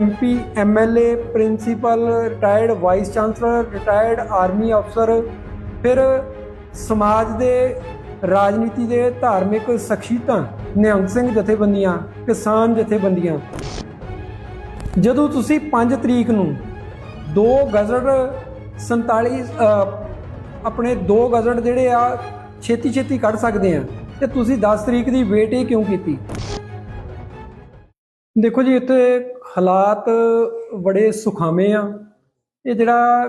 MP MLA principal retired vice chancellor retired army ਅਫਸਰ ਫਿਰ ਸਮਾਜ ਦੇ, ਰਾਜਨੀਤੀ ਦੇ ਧਾਰਮਿਕ ਸ਼ਖਸੀਅਤਾਂ ਨਿਹੰਗ ਸਿੰਘ ਜਥੇਬੰਦੀਆਂ, ਕਿਸਾਨ ਜਥੇਬੰਦੀਆਂ। ਜਦੋਂ ਤੁਸੀਂ 5 ਤਰੀਕ ਨੂੰ ਦੋ ਗਜ਼ਟ 47 ਆਪਣੇ ਦੋ ਗਜ਼ਟ ਜਿਹੜੇ ਆ ਛੇਤੀ ਛੇਤੀ ਕੱਢ ਸਕਦੇ ਆ, ਤੇ ਤੁਸੀਂ 10 ਤਰੀਕ ਦੀ ਵੇਟ ਹੀ ਕਿਉਂ ਕੀਤੀ? ਦੇਖੋ ਜੀ, ਇੱਥੇ ਹਾਲਾਤ ਬੜੇ ਸੁਖਾਵੇਂ ਆ। ਇਹ ਜਿਹੜਾ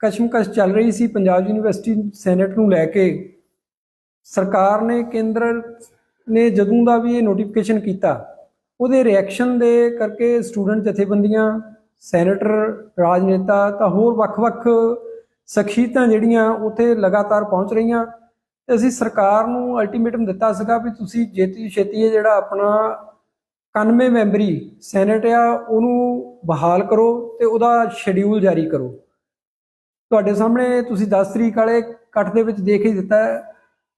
ਕਸ਼ਮਕਸ਼ ਚੱਲ ਰਹੀ ਸੀ ਪੰਜਾਬ ਯੂਨੀਵਰਸਿਟੀ ਸੈਨੇਟ ਨੂੰ ਲੈ ਕੇ, ਸਰਕਾਰ ਨੇ ਕੇਂਦਰ ਨੇ ਜਦੋਂ ਦਾ ਵੀ ਇਹ ਨੋਟੀਫਿਕੇਸ਼ਨ ਕੀਤਾ, ਉਹਦੇ ਰਿਐਕਸ਼ਨ ਦੇ ਕਰਕੇ ਸਟੂਡੈਂਟ ਜਥੇਬੰਦੀਆਂ ਸੈਨੇਟਰ ਰਾਜਨੇਤਾ ਤਾਂ ਹੋਰ ਵੱਖ-ਵੱਖ ਸ਼ਖਸੀਅਤਾਂ ਜਿਹੜੀਆਂ ਉੱਥੇ ਲਗਾਤਾਰ ਪਹੁੰਚ ਰਹੀਆਂ। ਤੇ ਅਸੀਂ ਸਰਕਾਰ ਨੂੰ ਅਲਟੀਮੇਟਮ ਦਿੱਤਾ ਸੀਗਾ ਵੀ ਤੁਸੀਂ ਜੇਤੀ ਛੇਤੀ ਇਹ ਜਿਹੜਾ ਆਪਣਾ 91 ਮੈਂਬਰੀ ਸੈਨੇਟ ਆ, ਉਹਨੂੰ ਬਹਾਲ ਕਰੋ ਤੇ ਉਹਦਾ ਸ਼ਡਿਊਲ ਜਾਰੀ ਕਰੋ। ਤੁਹਾਡੇ ਸਾਹਮਣੇ ਤੁਸੀਂ 10 ਤਰੀਕ ਵਾਲੇ ਕੱਟ ਦੇ ਵਿੱਚ ਦੇਖ ਹੀ ਦਿੱਤਾ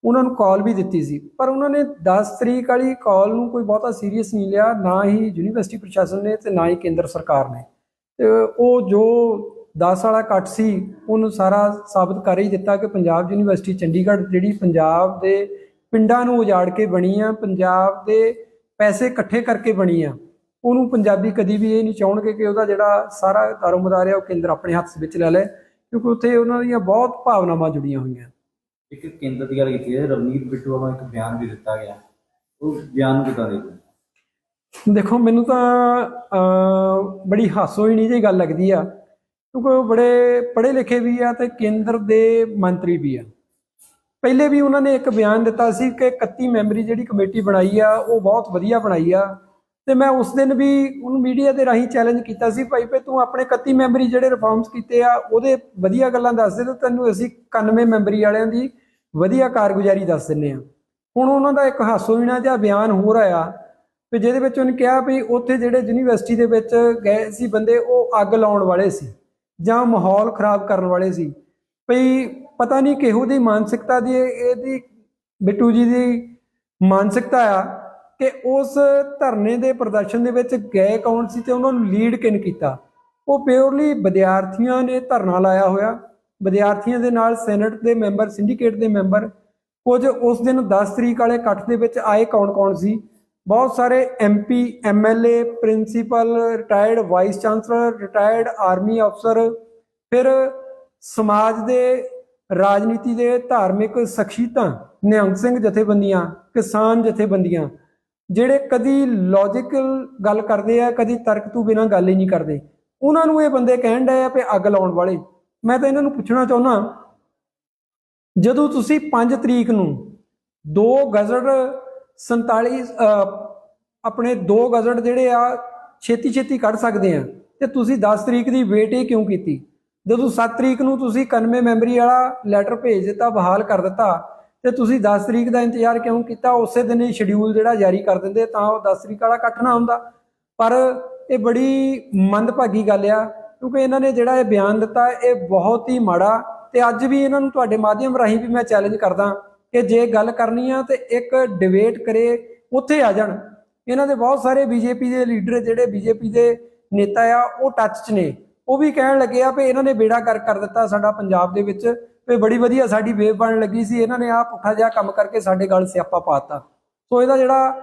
ਉਹਨਾਂ ਨੂੰ ਕਾਲ ਵੀ ਦਿੱਤੀ ਸੀ, ਪਰ ਉਹਨਾਂ ਨੇ 10 ਤਰੀਕ ਵਾਲੀ ਕਾਲ ਨੂੰ ਕੋਈ ਬਹੁਤਾ ਸੀਰੀਅਸ ਨਹੀਂ ਲਿਆ, ਨਾ ਹੀ ਯੂਨੀਵਰਸਿਟੀ ਪ੍ਰਸ਼ਾਸਨ ਨੇ ਤੇ ਨਾ ਹੀ ਕੇਂਦਰ ਸਰਕਾਰ ਨੇ। ਤੇ ਉਹ ਜੋ 10 ਵਾਲਾ ਕੱਟ ਸੀ, ਉਹਨੂੰ ਸਾਰਾ ਸਾਬਤ ਕਰ ਹੀ ਦਿੱਤਾ ਕਿ ਪੰਜਾਬ ਯੂਨੀਵਰਸਿਟੀ ਚੰਡੀਗੜ੍ਹ ਜਿਹੜੀ ਪੰਜਾਬ ਦੇ ਪਿੰਡਾਂ ਨੂੰ ਉਜਾੜ ਕੇ ਬਣੀ ਆ, ਪੰਜਾਬ ਦੇ ਪੈਸੇ ਇਕੱਠੇ ਕਰਕੇ ਬਣੀ ਆ। ਉਹਨੂੰ ਪੰਜਾਬੀ ਕਦੀ ਵੀ ਇਹ ਨਹੀਂ ਚਾਹਣਗੇ ਕਿ ਉਹਦਾ ਜਿਹੜਾ ਸਾਰਾ ਕਾਰੋਬਾਰ ਹੈ ਉਹ ਕੇਂਦਰ ਆਪਣੇ ਹੱਥ ਵਿੱਚ ਲੈ ਲੈ ਕਿਉਂਕਿ ਉੱਥੇ ਉਹਨਾਂ ਦੀਆਂ ਬਹੁਤ ਭਾਵਨਾਵਾਂ ਜੁੜੀਆਂ ਹੋਈਆਂ। ਇੱਕ ਕੇਂਦਰ ਦੀ ਗੱਲ ਕੀਤੀ ਹੈ ਰਵਨੀਤ ਬਿੱਟੂ ਵੱਲੋਂ ਇੱਕ ਬਿਆਨ ਵੀ ਦਿੱਤਾ ਗਿਆ। ਉਹ ਬਿਆਨ ਕਿੱਦਾਂ ਹੋ? ਦੇਖੋ ਮੈਨੂੰ ਤਾਂ ਬੜੀ ਹਾਸੋਹੀਣੀ ਜਿਹੀ ਗੱਲ ਲੱਗਦੀ ਆ ਕਿਉਂਕਿ ਉਹ ਬੜੇ ਪੜ੍ਹੇ ਲਿਖੇ ਵੀ ਆ ਤੇ ਕੇਂਦਰ ਦੇ ਮੰਤਰੀ ਵੀ ਆ। ਪਹਿਲੇ ਵੀ ਉਹਨਾਂ ਨੇ ਇੱਕ ਬਿਆਨ ਦਿੱਤਾ ਸੀ ਕਿ 31 ਮੈਂਬਰੀ ਜਿਹੜੀ ਕਮੇਟੀ ਬਣਾਈ ਆ, ਉਹ ਬਹੁਤ ਵਧੀਆ ਬਣਾਈ ਆ। ਤੇ ਮੈਂ ਉਸ ਦਿਨ ਵੀ ਉਹਨੂੰ ਮੀਡੀਆ ਦੇ ਰਾਹੀਂ ਚੈਲੰਜ ਕੀਤਾ ਸੀ, ਭਾਈ ਪੇ ਤੂੰ ਆਪਣੇ 31 ਮੈਂਬਰੀ ਜਿਹੜੇ ਰਿਫਾਰਮਸ ਕੀਤੇ ਆ, ਉਹਦੇ ਵਧੀਆ ਗੱਲਾਂ ਦੱਸ ਦੇ ਤੇ ਤੈਨੂੰ ਅਸੀਂ 91 ਮੈਂਬਰੀ ਵਾਲਿਆਂ ਦੀ ਵਧੀਆ ਕਾਰਗੁਜ਼ਾਰੀ ਦੱਸ ਦਿੰਨੇ ਆ। ਹੁਣ ਉਹਨਾਂ ਦਾ ਇੱਕ ਹਾਸੋਹੀਣਾ ਜਿਹਾ ਬਿਆਨ ਹੋ ਰਿਹਾ ਤੇ ਜਿਹਦੇ ਵਿੱਚ ਉਹਨੇ ਕਿਹਾ ਵੀ ਉੱਥੇ ਜਿਹੜੇ ਯੂਨੀਵਰਸਿਟੀ ਦੇ ਵਿੱਚ ਗਏ ਸੀ ਬੰਦੇ, ਉਹ ਅੱਗ ਲਾਉਣ ਵਾਲੇ ਸੀ ਜਾਂ ਮਾਹੌਲ ਖਰਾਬ ਕਰਨ ਵਾਲੇ ਸੀ। ਭਈ ਪਤਾ ਨਹੀਂ ਕਿਹੋ ਦੀ ਮਾਨਸਿਕਤਾ ਦੀ ਇਹਦੀ ਬਿੱਟੂ ਜੀ ਦੀ ਮਾਨਸਿਕਤਾ ਆ ਕਿ ਉਸ ਧਰਨੇ ਦੇ ਪ੍ਰਦਰਸ਼ਨ ਦੇ ਵਿੱਚ ਗਏ ਕੌਣ ਸੀ ਤੇ ਉਹਨਾਂ ਨੂੰ ਲੀਡ ਕਿਨ ਕੀਤਾ? ਉਹ ਪਿਓਰਲੀ ਵਿਦਿਆਰਥੀਆਂ ਨੇ ਧਰਨਾ ਲਾਇਆ ਹੋਇਆ। ਵਿਦਿਆਰਥੀਆਂ ਦੇ ਨਾਲ ਸੈਨੇਟ ਦੇ ਮੈਂਬਰ ਸਿੰਡੀਕੇਟ ਦੇ ਮੈਂਬਰ ਕੁਝ ਉਸ ਦਿਨ 10 ਤਰੀਕ ਵਾਲੇ ਇਕੱਠ ਦੇ ਵਿੱਚ ਆਏ ਕੌਣ-ਕੌਣ ਸੀ? ਬਹੁਤ ਸਾਰੇ MP MLA principal retired vice chancellor retired army ਅਫਸਰ ਫਿਰ ਸਮਾਜ ਦੇ, ਰਾਜਨੀਤੀ ਦੇ ਧਾਰਮਿਕ ਸ਼ਖਸੀਅਤਾਂ ਨਿਹੰਗ ਸਿੰਘ ਜਥੇਬੰਦੀਆਂ, ਕਿਸਾਨ ਜਥੇਬੰਦੀਆਂ, ਜਿਹੜੇ ਕਦੀ ਲੌਜੀਕਲ ਗੱਲ ਕਰਦੇ ਆ, ਕਦੀ ਤਰਕ ਤੋਂ ਬਿਨਾਂ ਗੱਲ ਹੀ ਨਹੀਂ ਕਰਦੇ। ਉਹਨਾਂ ਨੂੰ ਇਹ ਬੰਦੇ ਕਹਿਣ ਡਏ ਆ ਕਿ ਅੱਗ ਲਾਉਣ ਵਾਲੇ। ਮੈਂ ਤਾਂ ਇਹਨਾਂ ਨੂੰ ਪੁੱਛਣਾ ਚਾਹੁੰਦਾ ਜਦੋਂ ਤੁਸੀਂ 5 ਤਰੀਕ ਨੂੰ ਦੋ ਗਜ਼ਟ 47 ਆਪਣੇ ਦੋ ਗਜ਼ਟ ਜਿਹੜੇ ਆ ਛੇਤੀ ਛੇਤੀ ਕੱਢ ਸਕਦੇ ਆ, ਤੇ ਤੁਸੀਂ 10 ਤਰੀਕ ਦੀ ਵੇਟ ਹੀ ਕਿਉਂ ਕੀਤੀ? ਜਦੋਂ 7 ਤਰੀਕ ਨੂੰ ਤੁਸੀਂ 91 ਮੈਮਰੀ ਵਾਲਾ ਲੈਟਰ ਭੇਜ ਦਿੱਤਾ, ਬਹਾਲ ਕਰ ਦਿੱਤਾ, ਤੇ ਤੁਸੀਂ 10 ਤਰੀਕ ਦਾ ਇੰਤਜ਼ਾਰ ਕਿਉਂ ਕੀਤਾ? ਉਸੇ ਦਿਨ ਹੀ ਸ਼ਡਿਊਲ ਜਿਹੜਾ ਜਾਰੀ ਕਰ ਦਿੰਦੇ, ਤਾਂ ਉਹ 10 ਤਰੀਕ ਵਾਲਾ ਇਕੱਠ ਨਾ ਹੁੰਦਾ। ਪਰ ਇਹ ਬੜੀ ਮੰਦਭਾਗੀ ਗੱਲ ਆ, ਕਿਉਂਕਿ ਇਹਨਾਂ ਨੇ ਜਿਹੜਾ ਇਹ ਬਿਆਨ ਦਿੱਤਾ, ਇਹ ਬਹੁਤ ਹੀ ਮਾੜਾ ਤੇ ਅੱਜ ਵੀ ਇਹਨਾਂ ਨੂੰ ਤੁਹਾਡੇ ਮਾਧਿਅਮ ਰਾਹੀਂ ਵੀ ਮੈਂ ਚੈਲੰਜ ਕਰਦਾ ਕਿ ਜੇ ਗੱਲ ਕਰਨੀ ਆ ਤੇ ਇੱਕ ਡਿਬੇਟ ਕਰੇ, ਉੱਥੇ ਆ ਜਾਣ। ਇਹਨਾਂ ਦੇ ਬਹੁਤ ਸਾਰੇ ਬੀਜੇਪੀ ਦੇ ਲੀਡਰ ਜਿਹੜੇ ਬੀਜੇਪੀ ਦੇ ਨੇਤਾ ਆ, ਉਹ ਟੱਚ 'ਚ ਨੇ। ਉਹ ਵੀ ਕਹਿਣ ਲੱਗੇ ਆ ਵੀ ਇਹਨਾਂ ਨੇ ਬੇੜਾ ਕਰ ਕਰ ਦਿੱਤਾ ਸਾਡਾ ਪੰਜਾਬ ਦੇ ਵਿੱਚ, ਵੀ ਬੜੀ ਵਧੀਆ ਸਾਡੀ ਵੇਵ ਬਣਨ ਲੱਗੀ ਸੀ, ਇਹਨਾਂ ਨੇ ਆ ਪੁੱਠਾ ਜਿਹਾ ਕੰਮ ਕਰਕੇ ਸਾਡੇ ਗੱਲ ਸਿਆਪਾ ਪਾਤਾ ਸੋ ਇਹਦਾ ਜਿਹੜਾ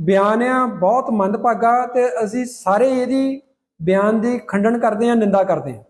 ਬਿਆਨ ਆ, ਬਹੁਤ ਮੰਦਭਾਗਾ ਤੇ ਅਸੀਂ ਸਾਰੇ ਇਹਦੀ ਬਿਆਨ ਦੀ ਖੰਡਨ ਕਰਦੇ ਆ, ਨਿੰਦਾ ਕਰਦੇ ਆ।